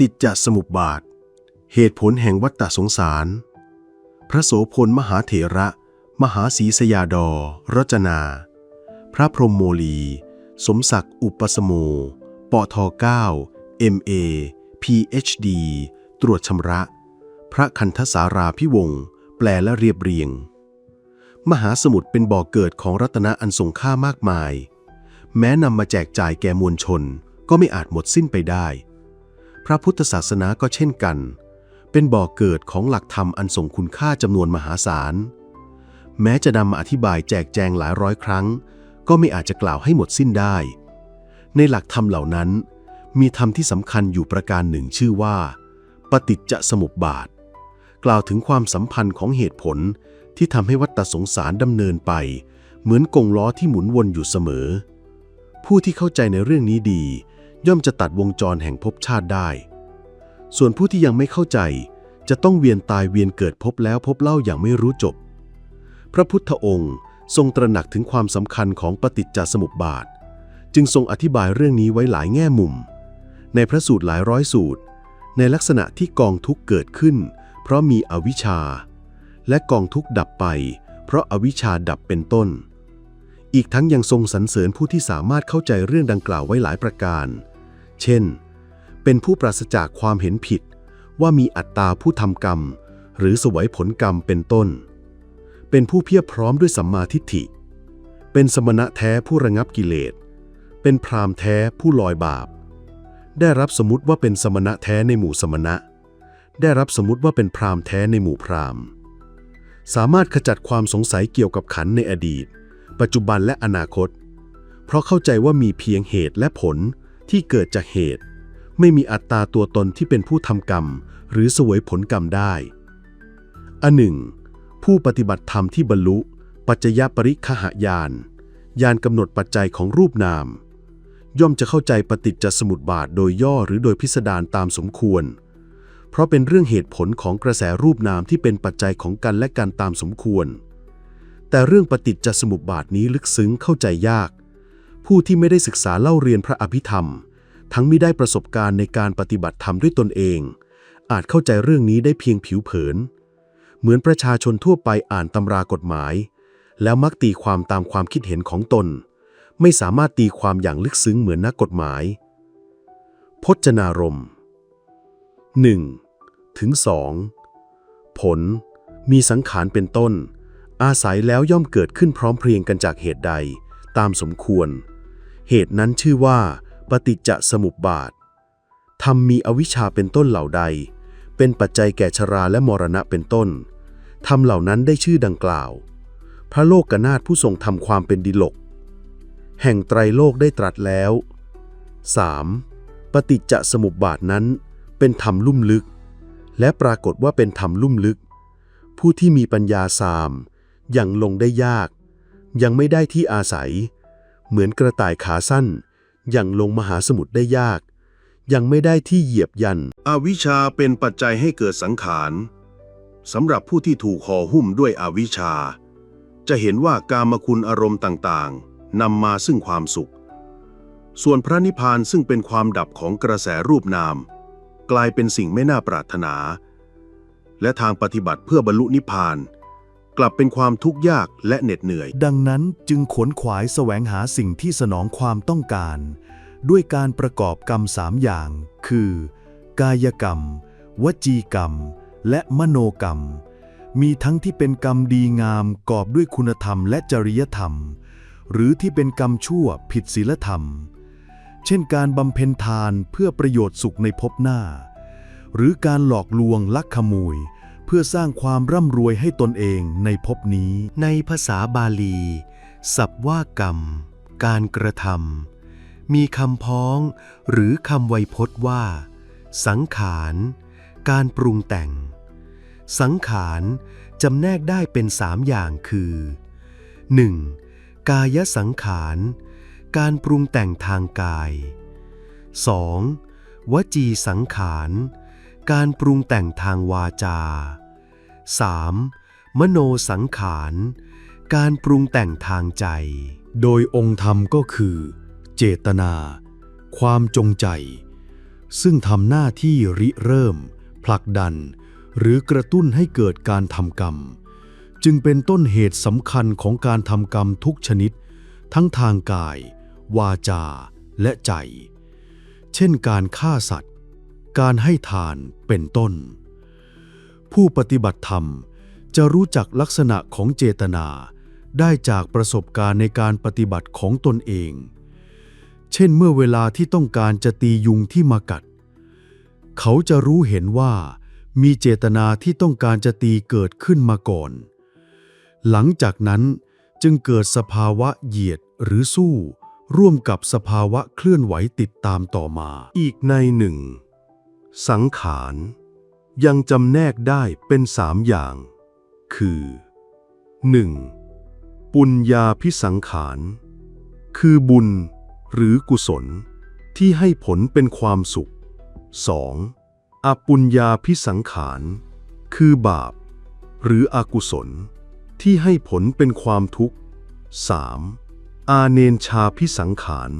ฏิจจสมุปบาท เหตุผลแห่งวัฏฏสงสาร พระโสพลมหาเถระ มหาศรีสยาดอรจนา พระพรหมโมลี สมศักดิ์อุปสโมปท9 MA PhD ตรวจชำระ พระคันธสาราพิวงศ์แปลและเรียบเรียง มหาสมุทรเป็นบ่อกเกิดของรัตนะอันทรงค่ามากมาย แม้นำมาแจกจ่ายแก่มวลชนก็ไม่อาจหมดสิ้นไปได้ พระพุทธศาสนาก็เช่นกัน เป็นบ่อกเกิดของหลักธรรมอันทรงคุณค่าจำนวนมหาศาล แม้จะนำมาอธิบายแจกแจงหลายร้อยครั้ง ก็ไม่อาจจะกล่าวให้หมดสิ้นได้ ในหลักธรรมเหล่านั้น มีธรรมที่สำคัญอยู่ประการหนึ่งชื่อว่า ปฏิจจสมุปบาท กล่าวถึงความสัมพันธ์ของเหตุผลที่ทำให้วัฏฏสงสารดำเนินไป เหมือนกงล้อที่หมุนวนอยู่เสมอ ผู้ที่เข้าใจในเรื่องนี้ดี ย่อมจะตัดวงจรแห่งภพชาติได้ ส่วนผู้ที่ยังไม่เข้าใจ จะต้องเวียนตายเวียนเกิดพบแล้วพบเล่าอย่างไม่รู้จบ พระพุทธองค์ทรงตระหนักถึงความสำคัญของปฏิจจสมุปบาท จึงทรงอธิบายเรื่องนี้ไว้หลายแง่มุม ในพระสูตรหลายร้อยสูตร ในลักษณะที่กองทุกข์เกิดขึ้น เพราะมีอวิชชา และกองทุกข์ดับไป เพราะอาวิชชาดับเป็นต้นอีกทั้งยังทรงสรรเสริญผู้ที่สามารถเข้าใจเรื่องดังกล่าวไว้หลายประการ เช่น เป็นผู้ปราศจากความเห็นผิด ว่ามีอัตตาผู้ทำกรรม หรือสวยผลกรรมเป็นต้น เป็นผู้เพียบพร้อมด้วยสัมมาทิฏฐิ เป็นสมณะแท้ผู้ระงับกิเลส เป็นพรามแท้ผู้ลอยบาป ได้รับสมมติว่าเป็นสมณะแท้ในหมู่สมณะ ได้รับสมมติว่าเป็นพรามแท้ในหมู่พรามสามารถขจัดความสงสัยเกี่ยวกับขันในอดีต ปัจจุบันและอนาคต เพราะเข้าใจว่ามีเพียงเหตุและผล ที่เกิดจากเหตุ ไม่มีอัตตาตัวตนที่เป็นผู้ทำกรรม หรือสวยผลกรรมได้อันหนึ่ง ผู้ปฏิบัติธรรมที่บรรลุ ปัจจยปริคหายานยานกำหนดปัจจัยของรูปนาม ย่อมจะเข้าใจปฏิจจสมุปบาทโดยย่อหรือโดยพิสดารตามสมควร เพราะเป็นเรื่องเหตุผลของกระแสรูปนามที่เป็นปัจจัยของกันและกันตามสมควร แต่เรื่องปฏิจจสมุปบาทนี้ลึกซึ้งเข้าใจยาก ผู้ที่ไม่ได้ศึกษาเล่าเรียนพระอภิธรรม ทั้งไม่ได้ประสบการณ์ในการปฏิบัติธรรมด้วยตนเอง อาจเข้าใจเรื่องนี้ได้เพียงผิวเผิน เหมือนประชาชนทั่วไปอ่านตำรากฎหมาย แล้วมักตีความตามความคิดเห็นของตน ไม่สามารถตีความอย่างลึกซึ้งเหมือนนักกฎหมาย พจนารมณ์ 1. ถึง 2. ผล มีสังขารเป็นต้น อาศัยแล้วย่อมเกิดขึ้นพร้อมเพรียงกันจากเหตุใด ตามสมควร เหตุนั้นชื่อว่า ปฏิจจสมุปบาทธรรมมีอวิชชาเป็นต้นเหล่าใด เป็นปัจจัยแก่ชราและมรณะเป็นต้นธรรมเหล่านั้นได้ชื่อดังกล่าว พระโลกกนาถผู้ทรงทำความเป็นดิลก แห่งไตรโลกได้ตรัสแล้ว 3. ปฏิจจสมุปบาทนั้น เป็นธรรมลุ่มลึก และปรากฏว่าเป็นธรรมลุ่มลึก ผู้ที่มีปัญญาสาม ยังลงได้ยาก ยังไม่ได้ที่อาศัย เหมือนกระต่ายขาสั้น ยังลงมหาสมุทรได้ยาก ยังไม่ได้ที่เหยียบยัน อวิชชาเป็นปัจจัยให้เกิดสังขารสำหรับผู้ที่ถูกห่อหุ้มด้วยอวิชชา จะเห็นว่ากามคุณอารมณ์ต่างๆนำมาซึ่งความสุข ส่วนพระนิพพานซึ่งเป็นความดับของกระแสรูปนาม กลายเป็นสิ่งไม่น่าปรารถนา และทางปฏิบัติเพื่อบรรลุนิพพาน กลับเป็นความทุกข์ยากและเหน็ดเหนื่อย ดังนั้นจึงขวนขวายแสวงหาสิ่งที่สนองความต้องการ ด้วยการประกอบกรรมสามอย่าง คือ กายกรรม วจีกรรม และมโนกรรม มีทั้งที่เป็นกรรมดีงามกอบด้วยคุณธรรมและจริยธรรม หรือที่เป็นกรรมชั่วผิดศีลธรรม เช่นการบำเพ็ญทานเพื่อประโยชน์สุขในภพหน้า หรือการหลอกลวงลักขโมย เพื่อสร้างความร่ำรวยให้ตนเองในภพนี้ ในภาษาบาลีสับว่ากรรม การกระทำมีคำพ้อง หรือคำไวยพจน์ว่า สังขาร การปรุงแต่ง สังขารจำแนกได้เป็นสามอย่างคือ 1. กายสังขาร การปรุงแต่งทางกาย 2. วจีสังขาร การปรุงแต่งทางวาจา 3. มโนสังขาร การปรุงแต่งทางใจ โดยองค์ธรรมก็คือ เจตนา ความจงใจ ซึ่งทำหน้าที่ริเริ่ม ผลักดัน หรือกระตุ้นให้เกิดการทำกรรม จึงเป็นต้นเหตุสำคัญของการทำกรรมทุกชนิด ทั้งทางกาย วาจา และใจ เช่นการฆ่าสัตว์ การให้ทานเป็นต้น ผู้ปฏิบัติธรรมจะรู้จักลักษณะของเจตนาได้จากประสบการณ์ในการปฏิบัติของตนเอง เช่นเมื่อเวลาที่ต้องการจะตียุงที่มากัด เขาจะรู้เห็นว่ามีเจตนาที่ต้องการจะตีเกิดขึ้นมาก่อน หลังจากนั้นจึงเกิดสภาวะเหยียดหรือสู้ ร่วมกับสภาวะเคลื่อนไหวติดตามต่อมา อีกในหนึ่ง สังขารยังจำแนกได้เป็นสามอย่าง คือ 1. ปุญญาพิสังขาร คือบุญหรือกุศลที่ให้ผลเป็นความสุข 2. อปุญญาพิสังขาร คือบาป หรืออกุศล ที่ให้ผลเป็นความทุกข์ 3. อาเนนชาพิสังขาร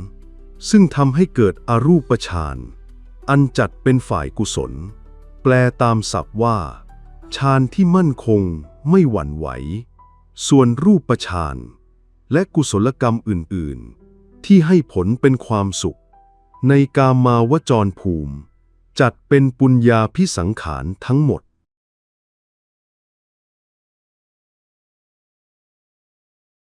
ซึ่งทำให้เกิดอรูปฌาน อันจัดเป็นฝ่ายกุศล แปลตามศัพท์ว่าฌานที่มั่นคงไม่หวั่นไหว ส่วนรูปฌานและกุศลกรรมอื่น ๆ ที่ให้ผลเป็นความสุข ในกามาวจรภูมิ จัดเป็นปุญญาพิสังขารทั้งหมด